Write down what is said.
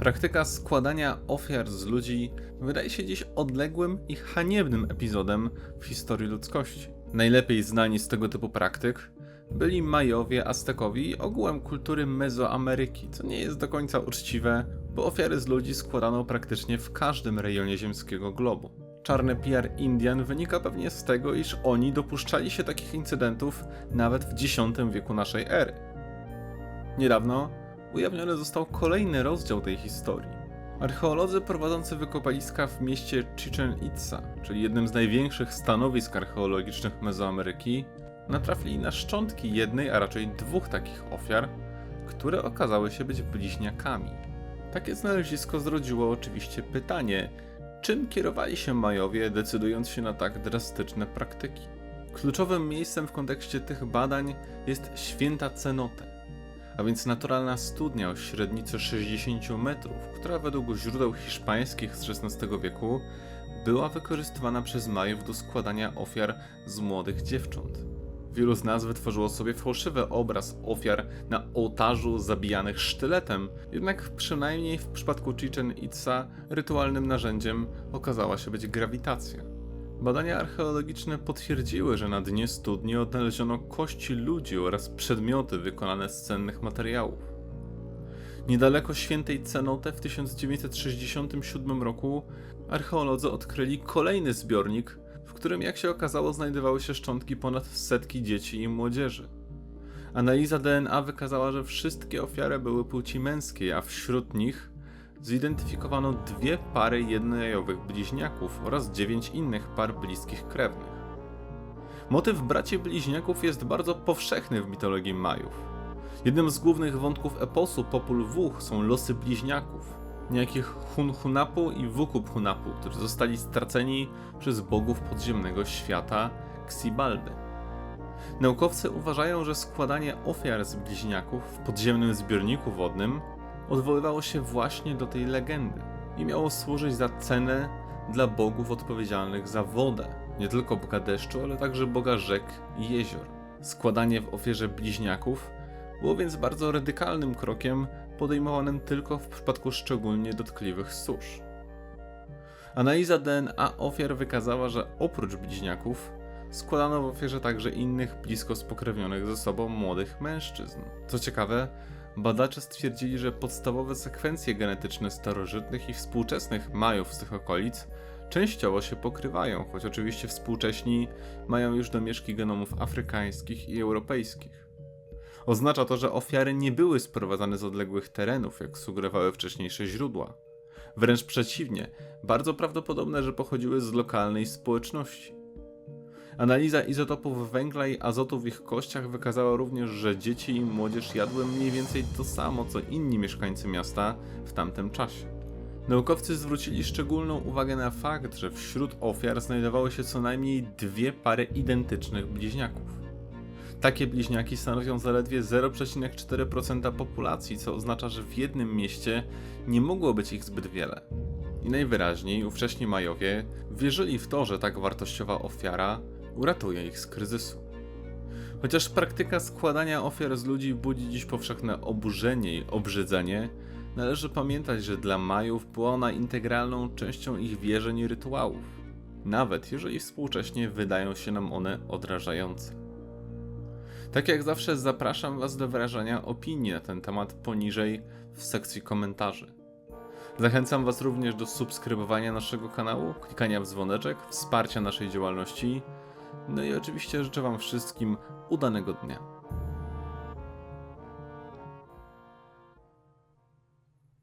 Praktyka składania ofiar z ludzi wydaje się dziś odległym i haniebnym epizodem w historii ludzkości. Najlepiej znani z tego typu praktyk byli Majowie, Aztekowi i ogółem kultury Mezoameryki, co nie jest do końca uczciwe, bo ofiary z ludzi składano praktycznie w każdym rejonie ziemskiego globu. Czarny PR Indian wynika pewnie z tego, iż oni dopuszczali się takich incydentów nawet w X wieku naszej ery. Niedawno ujawniony został kolejny rozdział tej historii. Archeolodzy prowadzący wykopaliska w mieście Chichen Itza, czyli jednym z największych stanowisk archeologicznych Mezoameryki, natrafili na szczątki jednej, a raczej dwóch takich ofiar, które okazały się być bliźniakami. Takie znalezisko zrodziło oczywiście pytanie, czym kierowali się Majowie, decydując się na tak drastyczne praktyki. Kluczowym miejscem w kontekście tych badań jest święta cenote, a więc naturalna studnia o średnicy 60 metrów, która według źródeł hiszpańskich z XVI wieku była wykorzystywana przez Majów do składania ofiar z młodych dziewcząt. Wielu z nas wytworzyło sobie fałszywy obraz ofiar na ołtarzu zabijanych sztyletem, jednak przynajmniej w przypadku Chichen Itza rytualnym narzędziem okazała się być grawitacja. Badania archeologiczne potwierdziły, że na dnie studni odnaleziono kości ludzi oraz przedmioty wykonane z cennych materiałów. Niedaleko świętej Cenote w 1967 roku archeolodzy odkryli kolejny zbiornik, w którym jak się okazało znajdowały się szczątki ponad setki dzieci i młodzieży. Analiza DNA wykazała, że wszystkie ofiary były płci męskiej, a wśród nich zidentyfikowano dwie pary jednojajowych bliźniaków oraz dziewięć innych par bliskich krewnych. Motyw braci bliźniaków jest bardzo powszechny w mitologii Majów. Jednym z głównych wątków eposu Popul Vuh są losy bliźniaków, niejakich Hunhunapu i Wukubhunapu, którzy zostali straceni przez bogów podziemnego świata Xibalby. Naukowcy uważają, że składanie ofiar z bliźniaków w podziemnym zbiorniku wodnym odwoływało się właśnie do tej legendy i miało służyć za cenę dla bogów odpowiedzialnych za wodę, nie tylko boga deszczu, ale także boga rzek i jezior. Składanie w ofierze bliźniaków było więc bardzo radykalnym krokiem podejmowanym tylko w przypadku szczególnie dotkliwych susz. Analiza DNA ofiar wykazała, że oprócz bliźniaków składano w ofierze także innych blisko spokrewnionych ze sobą młodych mężczyzn. Co ciekawe, badacze stwierdzili, że podstawowe sekwencje genetyczne starożytnych i współczesnych Majów z tych okolic częściowo się pokrywają, choć oczywiście współcześni mają już domieszki genomów afrykańskich i europejskich. Oznacza to, że ofiary nie były sprowadzane z odległych terenów, jak sugerowały wcześniejsze źródła. Wręcz przeciwnie, bardzo prawdopodobne, że pochodziły z lokalnej społeczności. Analiza izotopów węgla i azotu w ich kościach wykazała również, że dzieci i młodzież jadły mniej więcej to samo co inni mieszkańcy miasta w tamtym czasie. Naukowcy zwrócili szczególną uwagę na fakt, że wśród ofiar znajdowały się co najmniej dwie pary identycznych bliźniaków. Takie bliźniaki stanowią zaledwie 0,4% populacji, co oznacza, że w jednym mieście nie mogło być ich zbyt wiele. I najwyraźniej ówcześni Majowie wierzyli w to, że tak wartościowa ofiara uratuje ich z kryzysu. Chociaż praktyka składania ofiar z ludzi budzi dziś powszechne oburzenie i obrzydzenie, należy pamiętać, że dla Majów była ona integralną częścią ich wierzeń i rytuałów, nawet jeżeli współcześnie wydają się nam one odrażające. Tak jak zawsze zapraszam Was do wyrażania opinii na ten temat poniżej w sekcji komentarzy. Zachęcam Was również do subskrybowania naszego kanału, klikania w dzwoneczek, wsparcia naszej działalności. No i oczywiście życzę Wam wszystkim udanego dnia.